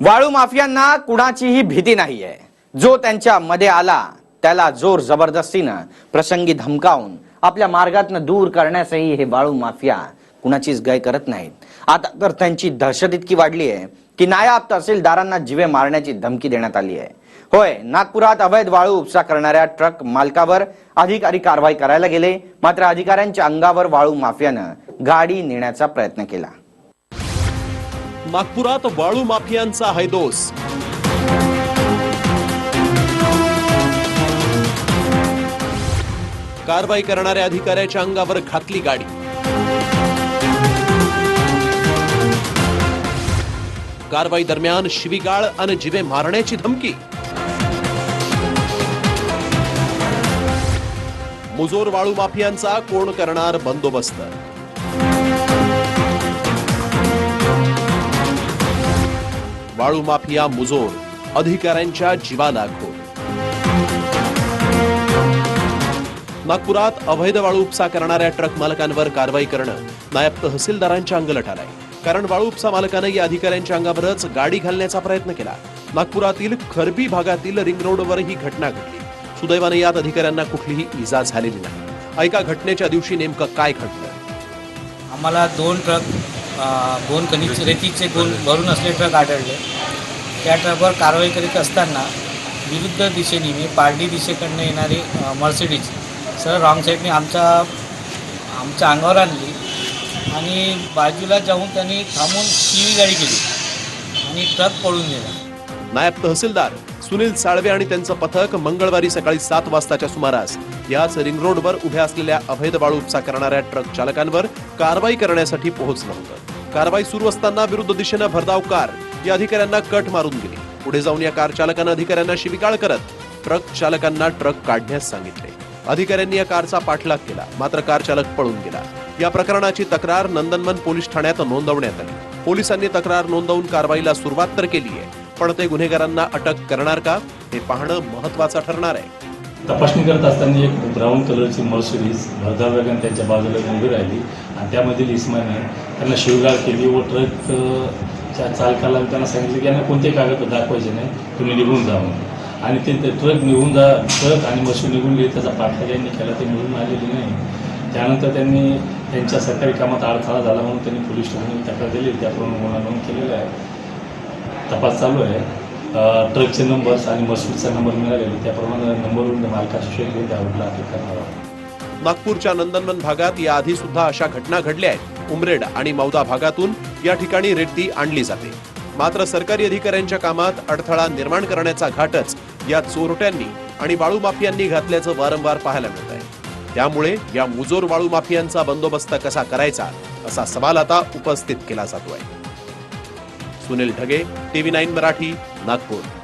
वाळू माफियांना कुणाचीही भीती नाहीये. जो त्यांच्या मध्ये आला त्याला जोर जबरदस्तीनं प्रसंगी धमकावून आपल्या मार्गातनं दूर करण्यासही हे वाळू माफिया कुणाचीच गय करत नाहीत. आता तर त्यांची दहशत इतकी वाढली आहे की नायाब तहसीलदारांना जीवे मारण्याची धमकी देण्यात आली आहे. होय नागपुरात अवैध वाळू उपसा करणाऱ्या ट्रक मालकावर अधिकारी कारवाई करायला गेले मात्र अधिकाऱ्यांच्या अंगावर वाळू माफियानं गाडी नेण्याचा प्रयत्न केला. नागपुरात वाळू माफियांचा हैदोस. कारवाई करणाऱ्या अधिकाऱ्याच्या अंगावर घातली गाडी. कारवाई दरम्यान शिवीगाळ आणि जिवे मारण्याची धमकी. मुजोर वाळू माफियांचा कोण करणार बंदोबस्त? वाळू माफिया मुजोर अधिकाऱ्यांच्या जीवाला घोर नागपुरात अवैध वाळू उपसा करणाऱ्या ट्रक मालकांवर कारवाई करणं नायब तहसीलदारांच्या अंगलट आलाय. कारण वाळू उपसा मालकानं या अधिकाऱ्यांच्या अंगावरच गाडी घालण्याचा प्रयत्न केला. नागपुरातील खरबी भागातील रिंग रोडवर ही घटना घडली. सुदैवाने यात अधिकाऱ्यांना कुठलीही इजा झालेली नाही. ऐका घटनेच्या दिवशी नेमकं काय घडलं? आम्हाला दोन ट्रक अ, दोन रेतीचे दोन भरून असले ट्रक आढळले. त्या ट्रकवर कारवाई करीत असताना विरुद्ध दिशेने मी पारडी दिशेकडनं येणारी मर्सिडीज सर रॉंग साईडने आमच्या आमच्या अंगावर आणली आणि बाजूला जाऊन त्यांनी थांबून शिवी गाडी केली आणि ट्रक पळून गेला. नायब तहसीलदार सुनील साळवे आणि त्यांचं पथक मंगळवारी सकाळी सात वाजताच्या सुमारास याच रिंग रोडवर उभ्या असलेल्या अवैध वाळू उपसा करणाऱ्या ट्रक चालकांवर कारवाई करण्यासाठी पोहोचलं होतं. कारवाई सुरू असताना विरुद्ध दिशेनं भरधाव कार. या अधिकाऱ्यांना कट मारून गेली पुढे जाऊन या कार चालकानं अधिकाऱ्यांना शिविकाळ करत ट्रक चालकांना ट्रक काढण्यास सांगितले. अधिकाऱ्यांनी या कारचा पाठलाग केला. मात्र कार चालक पळून गेला. या प्रकरणाची तक्रार नंदनवन पोलीस ठाण्यात नोंदवण्यात आली. पोलिसांनी तक्रार नोंदवून कारवाईला सुरुवात तर केली आहे पण ते गुन्हेगारांना अटक करणार का हे पाहणं महत्वाचं ठरणार आहे. तपासणी करत असताना एक ब्राऊन कलरची मर्सिडीज भरधाव वेगाने त्यांच्या बाजूला उभी राहिली आणि त्यामधील इस्माने त्यांना शिवगाळ केली व ट्रक च्या चालकाला त्यांना सांगितलं की यांना कोणते कागद दाखवायचे नाही तुम्ही निघून जा म्हणून. आणि ते ते ट्रक निघून जा ट्रक आणि मशीन निघून गेली त्याचा पाठलाग यांनी केला ते निघून आलेली नाही. त्यानंतर त्यांनी त्यांच्या सरकारी कामात अडथळा झाला म्हणून त्यांनी पोलीस स्टेशनमध्ये तक्रार दिली त्याप्रमाणे गुन्हा नोंद केलेला आहे. तपास चालू आहे. ट्रकचे नंबर्स आणि मसूदचा नंबर मिळालेले त्याप्रमाणे नंबरवरून मालकाशी शोध त्यावरला अटक करणार नागपूरच्या नंदनवन भागात या आधी सुद्धा अशा घटना घडल्या आहेत. उमरेड आणि मौदा भागातून या ठिकाणी रेड्डी आणली जाते. मात्र सरकारी अधिकाऱ्यांच्या कामात अडथळा निर्माण करण्याचा घाटच या चोरट्यांनी आणि वाळू माफियांनी घातल्याचं वारंवार पाहायला मिळत आहे. त्यामुळे या मुजोर वाळू माफियांचा बंदोबस्त कसा करायचा असा सवाल आता उपस्थित केला जातोय. Sunil Dhage TV nine Marathi Nagpur.